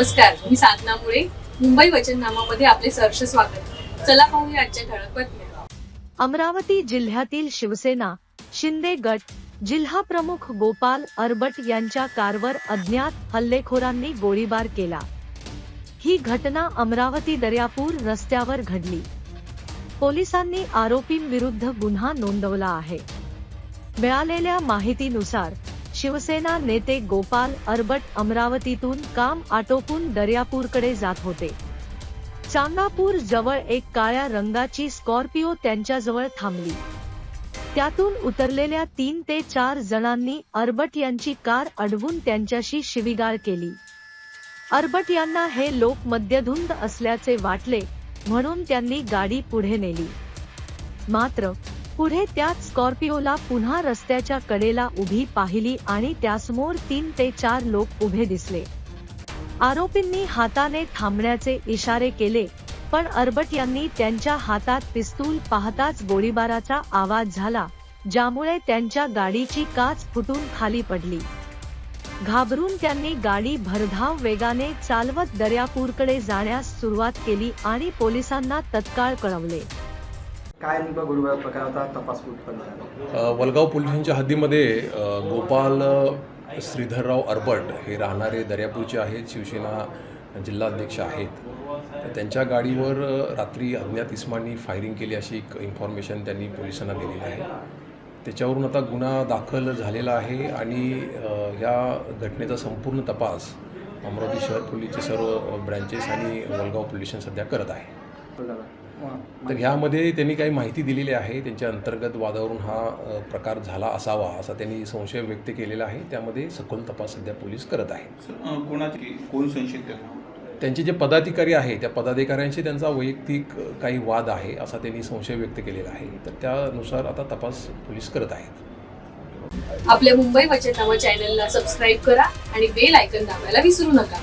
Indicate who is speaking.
Speaker 1: नमस्कार मी साधना मुळे. मुंबई वचननामामध्ये आपले सहर्ष स्वागत. चला पाहूया आजच्या ठळक बातम्या.
Speaker 2: अमरावती जिल्ह्यातील शिवसेना शिंदे गट जिल्हा प्रमुख गोपाल अरबट यांच्या कारवर अज्ञात हल्लेखोरांनी गोळीबार केला. ही घटना अमरावती दर्यापूर रस्त्यावर घडली. पोलिसांनी आरोपींविरुद्ध गुन्हा नोंदवला आहे. मिळालेल्या माहितीनुसार शिवसेना नेते गोपाल अरबट अमरावतीतून काम आटोपून दर्यापूरकडे जात होते. चांगापूर जवळ एक काळ्या रंगाची स्कॉर्पिओ त्यांच्याजवळ थांबली. त्यातून उतरलेल्या तीन ते चार जणांनी अरबट यांची कार अडवून त्यांच्याशी शिवीगाळ केली. अरबट यांना हे लोक मद्यधुंद असल्याचे वाटले म्हणून त्यांनी गाडी पुढे नेली. मात्र पुढे त्याच स्कॉर्पिओला पुन्हा रस्त्याच्या कडेला उभी पाहिली आणि त्यासमोर तीन ते चार लोक उभे दिसले. आरोपींनी हाताने थांबण्याचे इशारे केले पण अरबट यांनी त्यांच्या हातात पिस्तूल पाहताच गोळीबाराचा आवाज झाला ज्यामुळे त्यांच्या गाडीची काच फुटून खाली पडली. घाबरून त्यांनी गाडी भरधाव वेगाने चालवत दर्यापूरकडे जाण्यास सुरुवात केली आणि पोलिसांना तत्काळ कळवले.
Speaker 3: काय नेमका गोळीबार प्रकार होता? तपास कुठपर्यंत झाला.
Speaker 4: वलगाव पोलिसांच्या हद्दीमध्ये गोपाल श्रीधरराव अरबट हे राहणारे दर्यापूरचे आहेत शिवसेना जिल्हाध्यक्ष आहेत. त्यांच्या गाडीवर रात्री अज्ञात इस्मांनी फायरिंग केली अशी एक इन्फॉर्मेशन त्यांनी पोलिसांना दिलेली आहे. त्याच्यावरून आता गुन्हा दाखल झालेला आहे आणि ह्या घटनेचा संपूर्ण तपास अमरावती शहर पोलीसचे सर्व ब्रँचेस आणि वलगाव पोलीस सध्या करत आहे. तर ह्यामध्ये त्यांनी काही माहिती दिलेली आहे. त्यांच्या अंतर्गत वादावरून हा प्रकार झाला असावा असा त्यांनी संशय व्यक्त केलेला आहे. त्यामध्ये सखोल तपास सध्या पोलीस करत आहेत.
Speaker 5: अं, कोणाची कोण संशयित आहे?
Speaker 4: त्यांचे जे पदाधिकारी आहे त्या पदाधिकाऱ्यांशी त्यांचा वैयक्तिक काही वाद आहे असा त्यांनी संशय व्यक्त केलेला आहे. तर त्यानुसार आता तपास पोलीस करत आहेत.
Speaker 1: आपल्या मुंबई वचननामा चॅनलला सबस्क्राईब करा आणि बेल आयकन दाबायला विसरू नका.